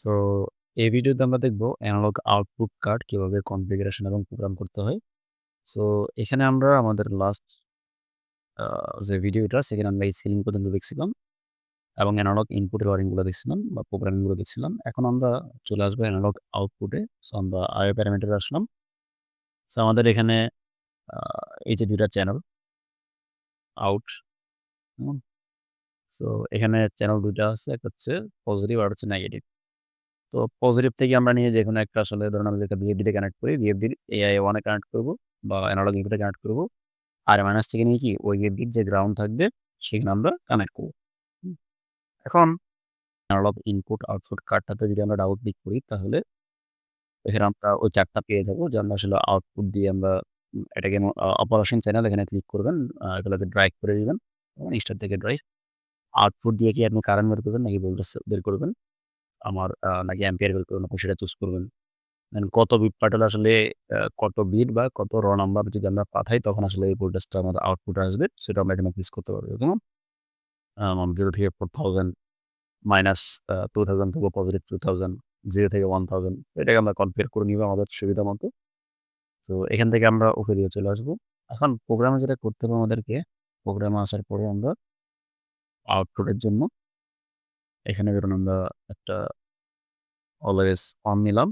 So এই ভিডিওতে আমরা দেখব অ্যানালগ আউটপুট কার্ড কীভাবে কনফিগারেশন এবং প্রোগ্রাম করতে হয়। সো এখানে আমরা আমাদের লাস্ট যে ভিডিওটা, সেখানে আমরা এই সিলিং পর্যন্ত দেখছিলাম এবং অ্যানালগ ইনপুটের ওয়ারিংগুলো দেখছিলাম বা প্রোগ্রামিংগুলো দেখছিলাম। এখন আমরা চলে আসব অ্যানালগ আউটপুটে। সো আমরা আইও প্যারামিটারে আসলাম। সো আমাদের এখানে এই যে ২ টা চ্যানেল আউট? সো এখানে চ্যানেল ২ টা আছে। একটা হচ্ছে পজিটিভ আর হচ্ছে নেগেটিভ। তো পজিটিভ থেকে আমরা নিয়ে যে কোনো একটা আসলে ধরুন আমি যেটা VFD তে কানেক্ট করি, VFD র AI1 এ কানেক্ট করব বা অ্যানালগ ইনপুটে কানেক্ট করব আর মাইনাস থেকে নিয়ে কি ওই VFD র যে গ্রাউন্ড থাকবে সেখানে আমরা কানেক্ট করব এখন অ্যানালগ ইনপুট আউটপুট কার্ডটাতে যদি আমরা ডাবল ক্লিক করি তাহলে এখানে আমরা ওই চার্টটা পেয়ে যাব যে আমরা আসলে আউটপুট দিয়ে আমরা এটাকে অপারেশন চ্যানেল এখানে ক্লিক করবেন। এগুলাতে ড্রাইভ করে দিবেন। স্টার্ট থেকে ড্রাইভ। আউটপুট দিয়ে কি আপনি কারেন্ট বের করবেন নাকি ভোল্টেজ বের করবেন? আমার নাকি অ্যাম্পিয়ার বের করবেন আপনি সেটা চুজ করবেন। দেন কত বিট পাঠালে আসলে কত বিট বা কত র নাম্বার যদি আমরা পাঠাই তখন আসলে এই ভোল্টেজটা আমাদের আউটপুট আসবে সেটা আমরা এখানে ফিক্স করতে পারব। আম 0 থেকে 4000 মাইনাস টু থাউজেন্ড থেকে পজিটিভ 2000 0 থেকে 1000 এটাকে আমরা কনফিগার করে নিবো আমাদের সুবিধা মতো। তো এখান থেকে আমরা ওকে দিয়ে চলে আসব। এখন প্রোগ্রামে যেটা করতে হবে আমাদেরকে, প্রোগ্রামে আসার পরে আমরা আউটপুটের জন্য এখানে ধরুন আমরা একটা অলওয়েজ অন নিলাম।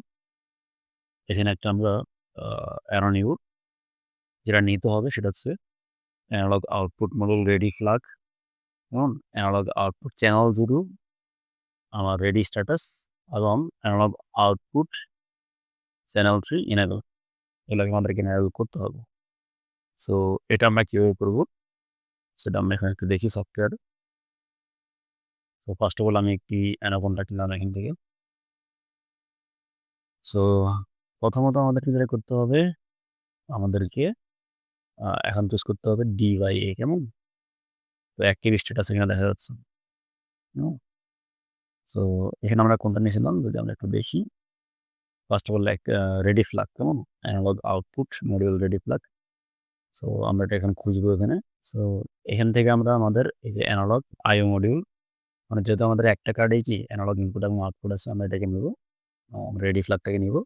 এখানে একটা আমরা, আ অ্যারো নিব। যেটা নিতে হবে সেটা হচ্ছে analog output model ready flag হুম? অ্যানালগ আউটপুট চ্যানেল 0 আমার রেডি স্ট্যাটাস এবং অ্যানালগ আউটপুট চ্যানেল 3 এনেবল এগুলাকে আমাদেরকে এনেবল করতে হবে। সো এটা আমরা কীভাবে করব? সেটা আমরা এখানে একটু দেখি সফটওয়্যারে। সো ফার্স্ট অফ অল আমি একটি অ্যানাকোন্ডা কিনলাম এখান থেকে। সো প্রথমত আমাদেরকে যেটা করতে হবে, আমাদেরকে এখন চুজ করতে হবে ডি বাই এ কেমন? তো অ্যাক্টিভ স্ট্যাটাস এখানে দেখা যাচ্ছে। সো এখানে আমরা কোনটা নিয়েছিলাম যদি আমরা একটু দেখি। ফার্স্ট অফ অল এক রেডি ফ্ল্যাগ কেমন? Analog output module ready flag. So আমরা এটা এখন খুঁজবো এখানে। সো এখান থেকে আমরা আমাদের এই যে অ্যানালগ IO মডিউল মানে যেহেতু আমাদের একটা কার্ডেই কি অ্যানালগ ইনপুট এবং আউটপুট আছে, আমরা এটাকে নিবো। আ রেডি ফ্ল্যাগটাকে নিবো।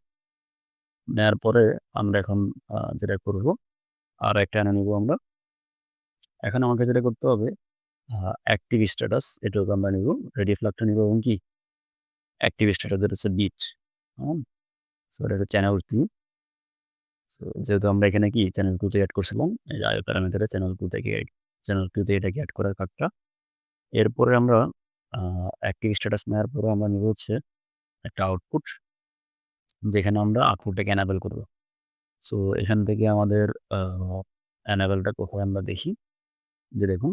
নেওয়ার পরে আমরা এখন যেটা করব, আর একটা এনে নিবো আমরা। এখন আমাকে যেটা করতে হবে অ্যাক্টিভ স্ট্যাটাস এটাকে আমরা নিবো। রেডি ফ্ল্যাগটা নিবো এবং কি অ্যাক্টিভ স্ট্যাটাস যেটা হচ্ছে বিট। হুম? সো এটা হচ্ছে চ্যানেল 2 সো যেহেতু আমরা এখানে কি চ্যানেল 2 অ্যাড করছিলাম, এই যে IO প্যারামিটারে চ্যানেল 2 থেকে চ্যানেল 2 তে এটাকে অ্যাড করার কার্ডটা। এরপরে আমরা অ্যাক্টিভ স্ট্যাটাস নেওয়ার পরে আমরা নিবো হচ্ছে একটা আউটপুট। যেখানে আমরা আউটপুটটাকে অ্যানাবেল করব। সো এখান থেকে আমাদের, আ এনেবলটা কোথায় আমরা দেখি। যে দেখুন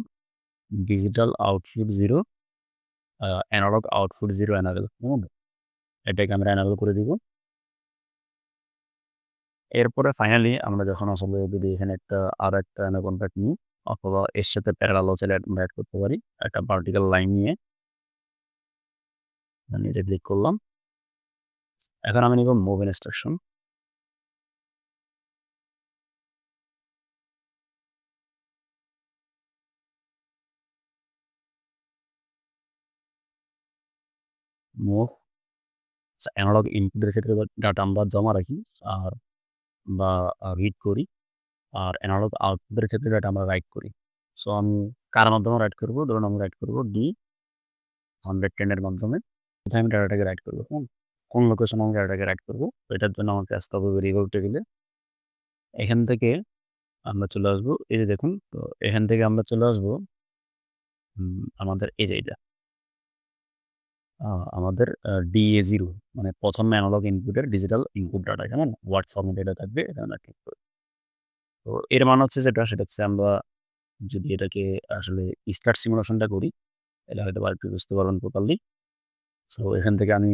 ডিজিটাল আউটপুট 0 আ অ্যানালগ আউটপুট 0 এনেবল হুম? এটাকে আমরা অ্যানাবেল করে দিব। এরপরে ফাইনালি আমরা যখন আসলে যদি এখানে একটা আর একটা অ্যানাকোন্ডা নিই, অথবা এর সাথে প্যারালাল চাইলে এড করতে পারি। একটা ভার্টিক্যাল লাইন নিয়ে আমি এটা ক্লিক করলাম। এখন আমি নিবো মুভ ইনস্ট্রাকশন। মুভ অ্যানালগ ইনপুটের ক্ষেত্রে ডাটা আমরা জমা রাখি আর বা রিড করি। আর অ্যানালগ আউটপুটের ক্ষেত্রে ডাটা আমরা রাইট করি। সো আমি কার মাধ্যমে রাইট করব? ধরুন আমি রাইট করব D 110 এর মাধ্যমে। কোথায় আমি ডাটাটাকে রাইড করব, হুম? কোন লোকেশনে আমি ডাটাটাকে রাইড করব এটার জন্য আমাকে আসতে হবে ভেরিয়েবল টেবিলে। এখান থেকে আমরা চলে আসব, এই যে দেখুন, তো এখান থেকে আমরা চলে আসব আমাদের এই যে এইটা। আ, আমাদের, আ DA0 মানে প্রথম অ্যানালগ ইনপুটের ডিজিটাল ইনপুট ডাটা কেমন? ওয়ার্ড ফরম্যাটে এটা থাকবে, এটা আমরা ক্লিক করব। তো এর মানে হচ্ছে যেটা, সেটা হচ্ছে আমরা যদি এটাকে আসলে স্টার্ট সিমুলেশনটা করি, তাহলে হয়তোবা আরেকটু বুঝতে পারবেন প্রপারলি। সো এখান থেকে আমি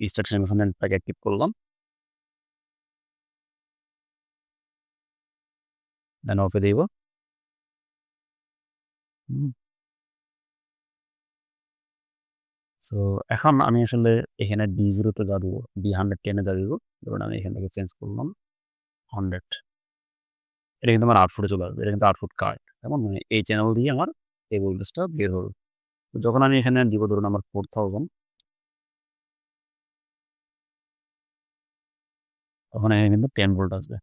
স্টার্ট সিমুলেশনটাকে অ্যাক্টিভ করলাম। দেন ওকে দিব। সো এখন আমি আসলে এখানে D0 তে যা দিব, D110 এ যা দিব, ধরুন আমি এখান থেকে চেঞ্জ করলাম 100 এটা কিন্তু আমার আউটপুটে চলে আসবে। এটা কিন্তু আউটপুট কার্ড। কেমন? মানে এই চ্যানেল দিয়ে আমার এই ভোল্টেজটা বের হবে। যখন আমি এখানে দিব ধরুন আমার 4000 এখানে কিন্তু টেন ভোল্ট আসবে।